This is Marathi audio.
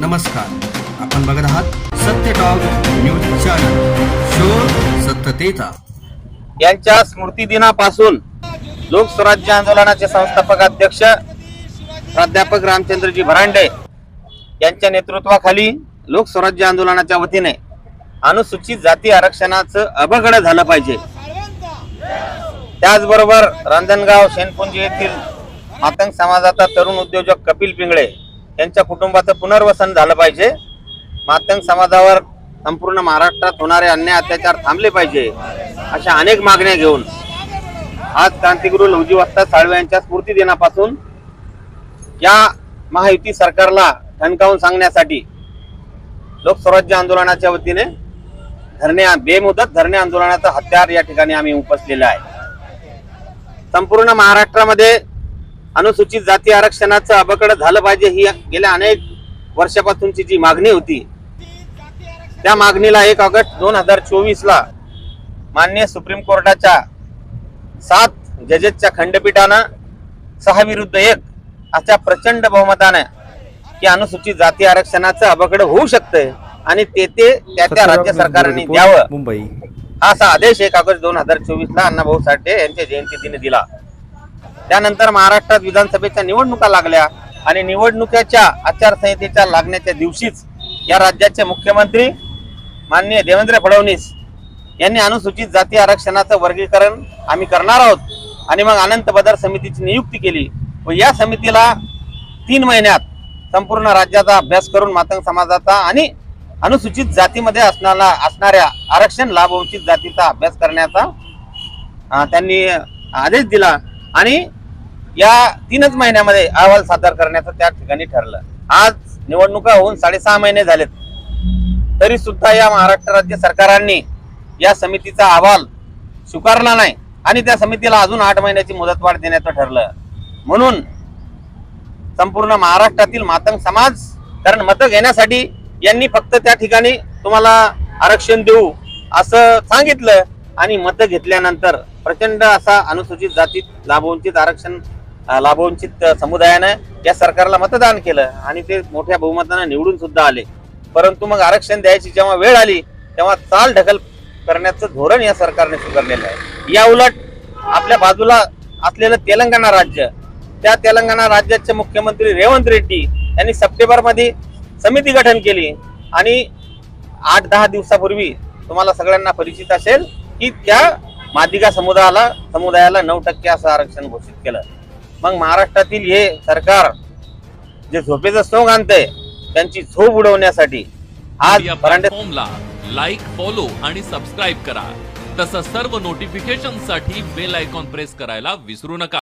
नमस्कार. आपण बघत आहात सत्य टॉक न्यूज चॅनल शोध सत्यतेचा. यांच्या स्मृती दिनापासून लोकस्वराज्य आंदोलनाचे संस्थापक अध्यक्ष प्राध्यापक रामचंद्रजी भरांडे यांच्या नेतृत्वाखाली लोकस्वराज्य आंदोलनाच्या वतीने अनुसूचित जाती आरक्षणाचं अभगड झालं पाहिजे. त्याचबरोबर रांजणगाव शेनपुंजी येथील मातंग समाजाचा तरुण उद्योजक कपिल पिंगळे त्यांच्या कुटुंबाचं पुनर्वसन झालं पाहिजे. मातंग समाजावर संपूर्ण महाराष्ट्रात होणारे अन्याय अत्याचार थांबले पाहिजे अशा अनेक मागण्या घेऊन आज क्रांतिगुरु लवजी वस्ताद साळवे यांच्या स्मृती दिनापासून या महायुती सरकारला ठणकावून सांगण्यासाठी लोकस्वराज्य आंदोलनाच्या वतीने धरणे बेमुदत धरणे आंदोलनाचं हत्यार या ठिकाणी आम्ही उपसलेलं आहे. संपूर्ण महाराष्ट्रामध्ये अनुसूचित जाती आरक्षणाचं अबकड झालं पाहिजे ही गेल्या अनेक वर्षापासूनची जी मागणी होती. त्या मागणीला एक ऑगस्ट दोन हजार चोवीस ला मान्य सुप्रीम कोर्टाच्या सात जजेसच्या खंडपीठानं सहा विरुद्ध एक अशा प्रचंड बहुमतानं की अनुसूचित जाती आरक्षणाचं अबकड होऊ शकतंय आणि ते ते त्या त्या राज्य सरकारने द्यावं. मुंबई. हा असा आदेश एक ऑगस्ट दोन हजार चोवीस ला अण्णाभाऊ साठे यांच्या जयंतीने दिला. त्यानंतर महाराष्ट्रात विधानसभेच्या निवडणुका लागल्या आणि निवडणुकीच्या आचारसंहितेच्या लागण्याच्या दिवशीच या राज्याचे मुख्यमंत्री माननीय देवेंद्र फडणवीस यांनी अनुसूचित जाती आरक्षणाचं वर्गीकरण आम्ही करणार आहोत आणि मग अनंत बदर समितीची नियुक्ती केली व या समितीला तीन महिन्यात संपूर्ण राज्याचा अभ्यास करून मातंग समाजाचा आणि अनुसूचित जातीमध्ये असणारा असणाऱ्या आरक्षण लाभवंचित जातीचा अभ्यास करण्याचा त्यांनी आदेश दिला आणि या तीनच महिन्यामध्ये अहवाल सादर करण्याचं त्या ठिकाणी ठरलं. आज निवडणुका होऊन साडेसहा महिने झालेत. तरी सुद्धा या महाराष्ट्र राज्य सरकारांनी या समितीचा अहवाल स्वीकारला नाही आणि त्या समितीला अजून आठ महिन्याची मुदतवाढ देण्याचं ठरलं. म्हणून संपूर्ण महाराष्ट्रातील मातंग समाज कारण मतं घेण्यासाठी यांनी फक्त त्या ठिकाणी तुम्हाला आरक्षण देऊ असं सांगितलं आणि मतं घेतल्यानंतर प्रचंड असा अनुसूचित जातीत लाभवंचित आरक्षण लाभवंचित समुदायानं या सरकारला मतदान केलं आणि ते मोठ्या बहुमतानं निवडून सुद्धा आले. परंतु मग आरक्षण द्यायची जेव्हा वेळ आली तेव्हा चाल ढकल करण्याचं धोरण या सरकारने स्वीकारलेलं आहे. या उलट आपल्या बाजूला असलेलं तेलंगणा राज्य त्या तेलंगणा राज्याचे मुख्यमंत्री रेवंत रेड्डी यांनी सप्टेंबरमध्ये समिती गठन केली आणि आठ दहा दिवसापूर्वी तुम्हाला सगळ्यांना परिचित असेल की त्या मादिगा समुदायाला समुदायाला नऊ टक्के असं आरक्षण घोषित केलं. मग महाराष्ट्रातील हे सरकार जे झोपेचं सोंग आणतंय त्यांची झोप उडवण्यासाठी आज प्लॅटफॉर्मला लाईक फॉलो आणि सबस्क्राईब करा. तसंच सर्व नोटिफिकेशनसाठी बेल आयकॉन प्रेस करायला विसरू नका.